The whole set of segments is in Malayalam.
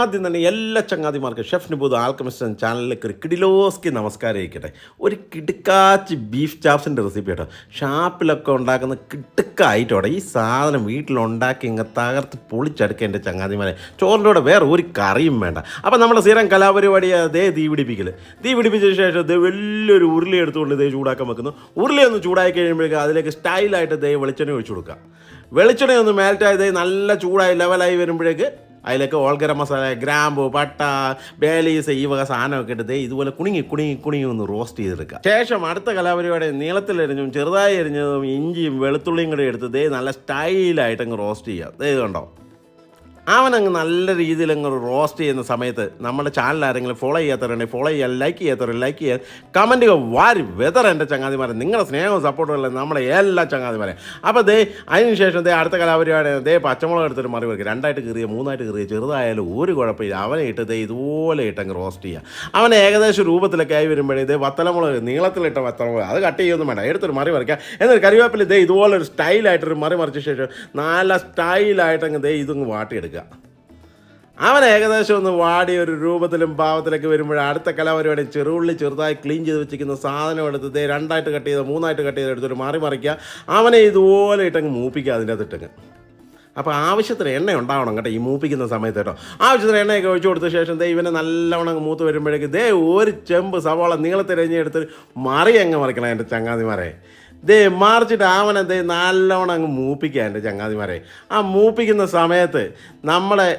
ആദ്യം തന്നെ എല്ലാ ചങ്ങാതിമാർക്കും ഷെഫ് നിബൂദ് ആൽക്കമിസ്റ്റൻ ചാനലിലേക്ക് ഒരു കിടിലോസ്കി നമസ്കാരം അയക്കട്ടെ ഒരു കിടുക്കാച്ച് ബീഫ് ചാപ്സിന്റെ റെസിപ്പി കേട്ടോ. ഷാപ്പിലൊക്കെ ഉണ്ടാക്കുന്ന കിടുക്കായിട്ടോടെ ഈ സാധനം വീട്ടിലുണ്ടാക്കി ഇങ്ങ് തകർത്ത് പൊളിച്ചെടുക്കുക എന്റെ ചങ്ങാതിമാരെ. ചോറിന്റെ കൂടെ വേറെ ഒരു കറിയും വേണ്ട. അപ്പോൾ നമ്മുടെ സ്ഥിരം കലാപരിപാടി അതേ തീ പിടിപ്പിക്കൽ തീ പിടിപ്പിച്ച ശേഷം ഇത് വലിയൊരു ഉരുളി എടുത്തുകൊണ്ട് ഇതേ ചൂടാക്കാൻ വെക്കുന്നു. ഉരുളി ഒന്ന് ചൂടാക്കി കഴിയുമ്പോഴേക്കും അതിലേക്ക് സ്റ്റൈലായിട്ട് ദേ വെളിച്ചെണ്ണ ഒഴിച്ചു കൊടുക്കുക. വെളിച്ചെണ്ണ ഒന്ന് മേൽറ്റായത് നല്ല ചൂടായി ലെവലായി വരുമ്പോഴേക്ക് അതിലേക്ക് ഓൾഗര മസാല ഗ്രാമ്പു പട്ട ബേലീസ് ഈ വക സാധനമൊക്കെ എടുത്ത് ഇതുപോലെ കുണുങ്ങി കുണുങ്ങി കുണുങ്ങി ഒന്ന് റോസ്റ്റ് ചെയ്തെടുക്കുക. ശേഷം അടുത്ത കലാപരിപാടി നീളത്തിലരിഞ്ഞും ചെറുതായി അരിഞ്ഞതും ഇഞ്ചിയും വെളുത്തുള്ളിയും കൂടെ എടുത്ത് നല്ല സ്റ്റൈലായിട്ട് അങ്ങ് റോസ്റ്റ് ചെയ്യുക. ദേ കണ്ടോ? അവനങ്ങ് നല്ല രീതിയിൽ അങ്ങ് റോസ്റ്റ് ചെയ്യുന്ന സമയത്ത് നമ്മുടെ ചാനൽ ആരെങ്കിലും ഫോളോ ചെയ്യാത്തവരുണ്ടെങ്കിൽ ഫോളോ ചെയ്യാൻ ലൈക്ക് ചെയ്യാത്തവർ ലൈക്ക് ചെയ്യാൻ കമന്റുകൾ വാരി വെതർ എന്റെ ചങ്ങാതിമാരെ. നിങ്ങളുടെ സ്നേഹവും സപ്പോർട്ടും അല്ലേ നമ്മളെ എല്ലാ ചങ്ങാതിമാരെ അപ്പോൾ ദേ അതിന് ശേഷം ദേ അടുത്ത കലാപരിപാടി ദേ പച്ചമുളക് എടുത്തിട്ട് മറി വയ്ക്കുക രണ്ടായിട്ട് കീറിയ മൂന്നായിട്ട് കീറിയ ചെറുതായാലും ഒരു കുഴപ്പമില്ല. അവനെ ഇട്ട് ദേ ഇതുപോലെ ഇട്ടങ്ങ് റോസ്റ്റ് ചെയ്യുക. അവനെ ഏകദേശം രൂപത്തിലൊക്കെ ആയി വരുമ്പോഴേ ദേ വത്തലമുളക് നീളത്തിലിട്ട വത്തലമുളക് അത് കട്ട് ചെയ്യൊന്നും വേണ്ട. എടുത്തൊരു മറി മറിക്കുക എന്നൊരു കറിവേപ്പില ദേ ഇതുപോലെ ഒരു സ്റ്റൈലായിട്ടൊരു മറി മറിച്ച ശേഷം നല്ല സ്റ്റൈലായിട്ടങ്ങ് ദേ ഇതൊന്ന് വാട്ടിയെടുക്കുക. അവൻ ഏകദേശം ഒന്ന് വാടി ഒരു രൂപത്തിലും ഭാവത്തിലൊക്കെ വരുമ്പോൾ അടുത്ത കലാപരിപാടി ചെറുള്ളി ചെറുതായി ക്ലീൻ ചെയ്ത് വെച്ചിരിക്കുന്ന സാധനം എടുത്ത് ദേ രണ്ടായിട്ട് കട്ട് ചെയ്ത് മൂന്നായിട്ട് കട്ട് ചെയ്ത് എടുത്തൊരു മാറി മറിക്കുക. അവനെ ഇതുപോലെ ഇട്ടങ്ങ് മൂപ്പിക്കുക അതിന്റെ അകത്തിട്ടങ്ങ് അപ്പോൾ ആവശ്യത്തിന് എണ്ണ ഉണ്ടാവണം കേട്ടോ ഈ മൂപ്പിക്കുന്ന സമയത്ത് കേട്ടോ. ആവശ്യത്തിന് എണ്ണയൊക്കെ ഒഴിച്ചു കൊടുത്ത ശേഷം ദേ ഇവനെ നല്ലവണ്ണം മൂത്ത് വരുമ്പോഴേക്ക് ദേ ഒരു ചെമ്പ് സവാള നീളത്തിരഞ്ഞെടുത്ത് മറി അങ്ങ് മറിക്കണം എന്റെ ചങ്ങാതിമാരെ. ദേ മറിച്ചിട്ട് അവനെ ദേ നല്ലോണം അങ്ങ് മൂപ്പിക്കുക എന്റെ ചങ്ങാതിമാരെ. ആ മൂപ്പിക്കുന്ന സമയത്ത് നമ്മളെ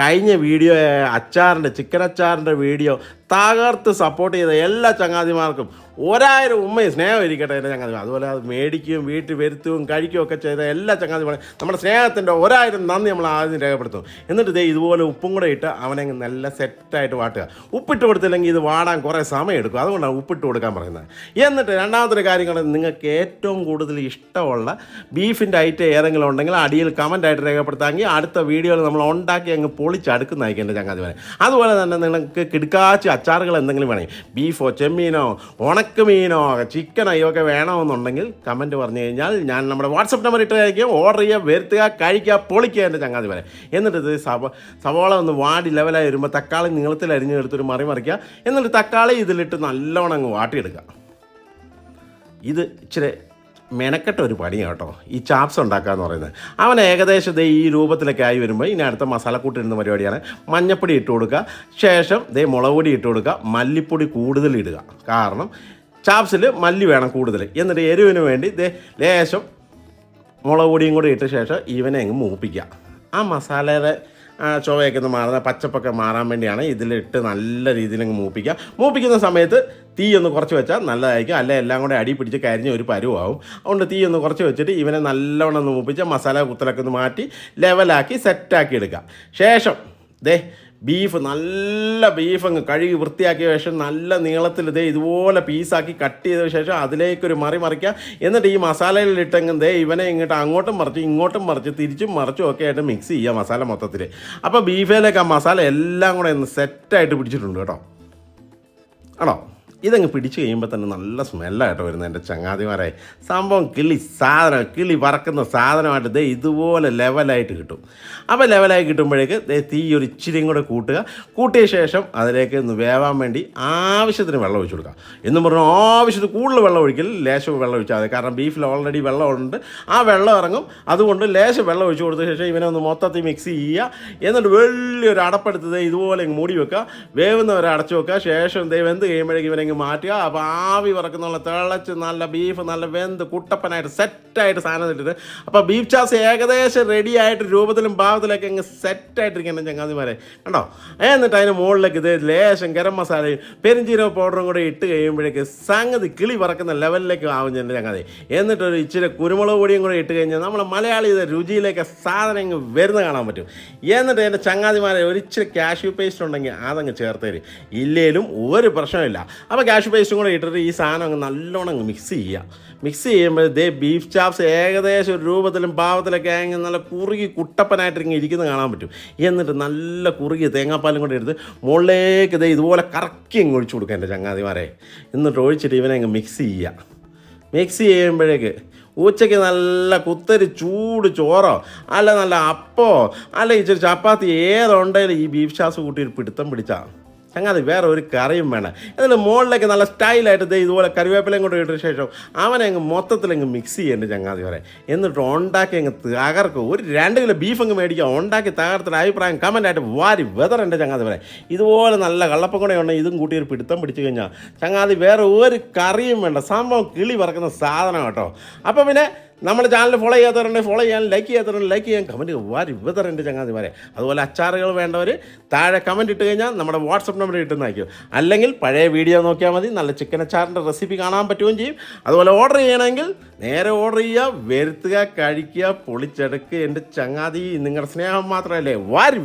കഴിഞ്ഞ വീഡിയോ അച്ചാറിന്റെ ചിക്കൻ അച്ചാറിന്റെ വീഡിയോ തകർത്ത് സപ്പോർട്ട് ചെയ്ത എല്ലാ ചങ്ങാതിമാർക്കും ഒരായിരം ഉമ്മയും സ്നേഹം ഇരിക്കട്ടെ എന്റെ ചങ്ങാതിമാർ. അതുപോലെ അത് മേടിക്കുകയും വീട്ടിൽ വരുത്തുകയും കഴിക്കുകയും ഒക്കെ ചെയ്ത എല്ലാ ചങ്ങാതിമാരും നമ്മുടെ സ്നേഹത്തിന്റെ ഒരായിരം നന്ദി നമ്മൾ ആദ്യം രേഖപ്പെടുത്തും. എന്നിട്ട് ദേ ഇതുപോലെ ഉപ്പും കൂടെ ഇട്ട് അവനെ നല്ല സെറ്റായിട്ട് വാട്ടുക. ഉപ്പിട്ട് കൊടുത്തില്ലെങ്കിൽ ഇത് വാടാൻ കുറേ സമയം എടുക്കും. അതുകൊണ്ടാണ് ഉപ്പിട്ട് കൊടുക്കാൻ പറയുന്നത്. എന്നിട്ട് രണ്ടാമത്തെ കാര്യങ്ങൾ നിങ്ങൾക്ക് ഏറ്റവും കൂടുതൽ ഇഷ്ടമുള്ള ബീഫിന്റെ ഐറ്റം ഏതെങ്കിലും ഉണ്ടെങ്കിൽ അടിയിൽ കമന്റായിട്ട് രേഖപ്പെടുത്താമെങ്കിൽ അടുത്ത വീഡിയോയിൽ നമ്മൾ ഉണ്ടാക്കി അങ്ങ് പൊളിച്ചടുക്കുന്നതായിരിക്കും എന്റെ ചങ്ങാതിമാരെ. അതുപോലെ തന്നെ നിങ്ങൾക്ക് കിടക്കാച്ച് അച്ചാറുകൾ എന്തെങ്കിലും വേണമെങ്കിൽ. ബീഫോ ചെമ്മീനോ ഉണക്ക് ഉണക്കമീനോ ചിക്കനോ ഒക്കെ വേണമെന്നുണ്ടെങ്കിൽ കമന്റ് പറഞ്ഞു കഴിഞ്ഞാൽ ഞാൻ നമ്മുടെ വാട്സപ്പ് നമ്പർ ഇട്ടായിരിക്കും ഓർഡർ ചെയ്യുക വരുത്തുക കഴിക്കുക പൊളിക്കുക എന്റെ ചങ്ങാതി വരെ എന്നിട്ട് ഇത് സവ സവോള ഒന്ന് വാടി ലെവലായി വരുമ്പോൾ തക്കാളി നീളത്തിൽ അരിഞ്ഞെടുത്തൊരു മറി മറിക്കുക. എന്നിട്ട് തക്കാളി ഇതിലിട്ട് നല്ലോണം അങ്ങ് വാട്ടിയെടുക്കുക. ഇത് ഇച്ചിരി മെനക്കെട്ട ഒരു പണിയാണ് കേട്ടോ. ഈ ചാപ്സ് ഉണ്ടാക്കുക എന്ന് പറയുന്നത്. അവൻ ഏകദേശം ദേ ഈ രൂപത്തിലൊക്കെ ആയി വരുമ്പോൾ ഇനി അടുത്ത മസാലക്കൂട്ടിടുന്ന പരിപാടിയാണ്. മഞ്ഞപ്പൊടി ഇട്ട് കൊടുക്കുക. ശേഷം ദേ മുളക് പൊടി ഇട്ട് കൊടുക്കുക. മല്ലിപ്പൊടി കൂടുതൽ ഇടുക. കാരണം ചാപ്സിൽ മല്ലി വേണം കൂടുതൽ എന്നിട്ട് എരിവിന് വേണ്ടി ദേ ലേശം മുളക് പൊടിയും കൂടി ഇട്ട ശേഷം ഇവനെ അങ്ങ് മൂപ്പിക്കുക. ആ മസാലയുടെ ചുവയൊക്കെ ഒന്ന് മാറുന്ന പച്ചപ്പൊക്കെ മാറാൻ വേണ്ടിയാണ് ഇതിലിട്ട് നല്ല രീതിയിൽ അങ്ങ് മൂപ്പിക്കുക. മൂപ്പിക്കുന്ന സമയത്ത് തീ ഒന്ന് കുറച്ച് വെച്ചാൽ നല്ലതായിരിക്കും. അല്ലെ എല്ലാം കൂടെ അടി പിടിച്ച് കരിഞ്ഞ ഒരു പരുവാകും അതുകൊണ്ട് തീ ഒന്ന് കുറച്ച് വെച്ചിട്ട് ഇവനെ നല്ലവണ്ണം ഒന്ന് മൂപ്പിച്ച് മസാല കുത്തലൊക്കെ ഒന്ന് മാറ്റി ലെവലാക്കി സെറ്റാക്കി എടുക്കുക. ശേഷം ദേ ബീഫ് നല്ല ബീഫ് അങ്ങ് കഴുകി വൃത്തിയാക്കിയ ശേഷം നല്ല നീളത്തിൽ ദേ ഇതുപോലെ പീസാക്കി കട്ട് ചെയ്ത ശേഷം അതിലേക്കൊരു മറി മറിക്കുക എന്നിട്ട് ഈ മസാലയിലിട്ടെങ്കിൽ ദേ ഇവനെ ഇങ്ങോട്ട് അങ്ങോട്ടും മറിച്ച് ഇങ്ങോട്ടും മറിച്ച് തിരിച്ചും മറിച്ചും ഒക്കെ ആയിട്ട് മിക്സ് ചെയ്യുക മസാല മൊത്തത്തിൽ അപ്പോൾ ബീഫിലേക്ക് ആ മസാല എല്ലാം കൂടെ ഒന്ന് സെറ്റായിട്ട് പിടിച്ചിട്ടുണ്ട് കേട്ടോ. ആണോ? ഇതങ്ങ് പിടിച്ചു കഴിയുമ്പോൾ തന്നെ നല്ല സ്മെല്ലായിട്ട് വരുന്നത് എന്റെ ചങ്ങാതിമാരെ. സംഭവം കിളി സാധനം കിളി പറക്കുന്ന സാധനമായിട്ട് ദേ ഇതുപോലെ ലെവലായിട്ട് കിട്ടും. അപ്പോൾ ലെവലായി കിട്ടുമ്പോഴേക്ക് തീ ഒരു ഇച്ചിരിയും കൂടെ കൂട്ടുക. കൂട്ടിയ ശേഷം അതിലേക്ക് ഒന്ന് വേവാൻ വേണ്ടി ആവശ്യത്തിന് വെള്ളം ഒഴിച്ചു കൊടുക്കുക. എന്നും പറഞ്ഞു ആവശ്യത്തിന് കൂടുതൽ വെള്ളം ഒഴിക്കില്ല ലേശം വെള്ളം ഒഴിച്ചാൽ മതി. കാരണം ബീഫിൽ ഓൾറെഡി വെള്ളമുണ്ട്. ആ വെള്ളം ഇറങ്ങും. അതുകൊണ്ട് ലേശം വെള്ളം ഒഴിച്ചു കൊടുത്ത ശേഷം ഇവനെ ഒന്ന് മൊത്തത്തിൽ മിക്സ് ചെയ്യുക. എന്നിട്ട് വലിയൊരു അടപ്പെടുത്ത് ദേ ഇതുപോലെ മൂടി വെക്കുക. വേവുന്നവരെ അടച്ചു വെക്കുക. ശേഷം ദൈവം എന്ത് കഴിയുമ്പോഴേക്കും ഇവനെ ഇങ്ങ് മാറ്റുക അപ്പോൾ ആവി പറക്കുന്നുള്ള തിളച്ച് നല്ല ബീഫ് നല്ല വെന്ത് കുട്ടപ്പനായിട്ട് സെറ്റായിട്ട് സാധനം ഇട്ടിട്ട്. അപ്പോൾ ബീഫ് ചാസ് ഏകദേശം റെഡി ആയിട്ട് രൂപത്തിലും ഭാവത്തിലൊക്കെ അങ്ങ് സെറ്റായിട്ടിരിക്കണം ചങ്ങാതിമാരെ കണ്ടോ? എന്നിട്ട് അതിന് മുകളിലേക്ക് ഇത് ലേശം ഗരം മസാലയും പെരിഞ്ചീരക പൗഡറും കൂടെ ഇട്ട് കഴിയുമ്പോഴേക്ക് സംഗതി കിളി പറക്കുന്ന ലെവലിലേക്ക് ആവും ചെന്നെ ചങ്ങാതി. എന്നിട്ടൊരു ഇച്ചിരി കുരുമുളക് പൊടിയും കൂടെ ഇട്ട് കഴിഞ്ഞാൽ നമ്മൾ മലയാളിയുടെ രുചിയിലേക്ക് സാധനം ഇങ്ങ് വരുന്ന കാണാൻ പറ്റും. എന്നിട്ട് എന്റെ ചങ്ങാതിമാരെ ഒരിച്ചിരി കാഷ്യൂ പേസ്റ്റ് ഉണ്ടെങ്കിൽ അതങ്ങ് ചേർത്തേര്. ഇല്ലേലും ഒരു പ്രശ്നമില്ല അപ്പോൾ ക്യാഷ് പേസ്റ്റും കൂടെ ഇട്ടിട്ട് ഈ സാധനം അങ്ങ് നല്ലോണം അങ്ങ് മിക്സ് ചെയ്യുക മിക്സ് ചെയ്യുമ്പോൾ ദേ ബീഫ് ചാപ്സ് ഏകദേശം ഒരു രൂപത്തിലും പാവത്തിലൊക്കെ ആയെങ്കിൽ നല്ല കുറുകി കുട്ടപ്പനായിട്ട് ഇങ്ങനെ ഇരിക്കുന്നത് കാണാൻ പറ്റും. എന്നിട്ട് നല്ല കുറുകി തേങ്ങാപ്പാലും കൂടെ എടുത്ത് മുകളിലേക്ക് ദേ ഇതുപോലെ കറക്കി അങ്ങ് ഒഴിച്ചു കൊടുക്കുക എന്റെ ചങ്ങാതിമാരെ. എന്നിട്ട് ഒഴിച്ചിട്ട് ഇവനെ അങ്ങ് മിക്സ് ചെയ്യുക മിക്സ് ചെയ്യുമ്പോഴേക്ക് ഉച്ചയ്ക്ക് നല്ല കുത്തരി ചൂട് ചോറോ അല്ല നല്ല അപ്പോ അല്ല ഇച്ചിരി ചപ്പാത്തി ഏതുണ്ടെങ്കിലും ഈ ബീഫ് ഷാസ് കൂട്ടി ഒരു പിടുത്തം പിടിച്ചാ. ചങ്ങാതി വേറെ ഒരു കറിയും വേണം എന്നിട്ട് മുകളിലേക്ക് നല്ല സ്റ്റൈലായിട്ട് ദേ ഇതുപോലെ കറിവേപ്പിലയും കൊണ്ട് ഇട്ട ശേഷം അവനെ അങ്ങ് മൊത്തത്തിൽ അങ്ങ് മിക്സ് ചെയ്യേണ്ട ചങ്ങാതി വരെ എന്നിട്ട് ഉണ്ടാക്കി അങ്ങ് തകർക്കും ഒരു രണ്ട് കിലോ ബീഫ് അങ്ങ് മേടിക്കുക ഉണ്ടാക്കി തകർത്തിട്ട് അഭിപ്രായം കമന്റായിട്ട് വാരി എന്റെ ചങ്ങാതി വരെ ഇതുപോലെ നല്ല കള്ളപ്പം കൂടെ ഉണ്ടെങ്കിൽ ഇതും കൂട്ടി ഒരു പിടുത്തം പിടിച്ചു കഴിഞ്ഞാൽ ചങ്ങാതി വേറെ ഒരു കറിയും വേണ്ട. സംഭവം കിളി പറക്കുന്ന സാധനം കേട്ടോ. അപ്പോൾ പിന്നെ നമ്മുടെ ചാനൽ ഫോളോ ചെയ്യാത്തവരുണ്ട് ഫോളോ ചെയ്യാൻ ലൈക്ക് ചെയ്യാത്തവരുണ്ട് ലൈക്ക് ചെയ്യാൻ കമന്റ് വാരി വിതറുണ്ട് ചങ്ങാതിമാരെ. അതുപോലെ അച്ചാറുകൾ വേണ്ടവർ താഴെ കമന്റ് ഇട്ട് കഴിഞ്ഞാൽ നമ്മുടെ വാട്സപ്പ് നമ്പർ ഇട്ടുന്നതായിരിക്കും അല്ലെങ്കിൽ പഴയ വീഡിയോ നോക്കിയാൽ മതി. നല്ല ചിക്കൻ അച്ചാറിന്റെ റെസിപ്പി കാണാൻ പറ്റുകയും ചെയ്യും. അതുപോലെ ഓർഡർ ചെയ്യണമെങ്കിൽ നേരെ ഓർഡർ ചെയ്യുക വരുത്തുക കഴിക്കുക പൊളിച്ചെടുക്കുക. എന്റെ ചങ്ങാതി നിങ്ങളുടെ സ്നേഹം മാത്രമല്ലേ? വാരി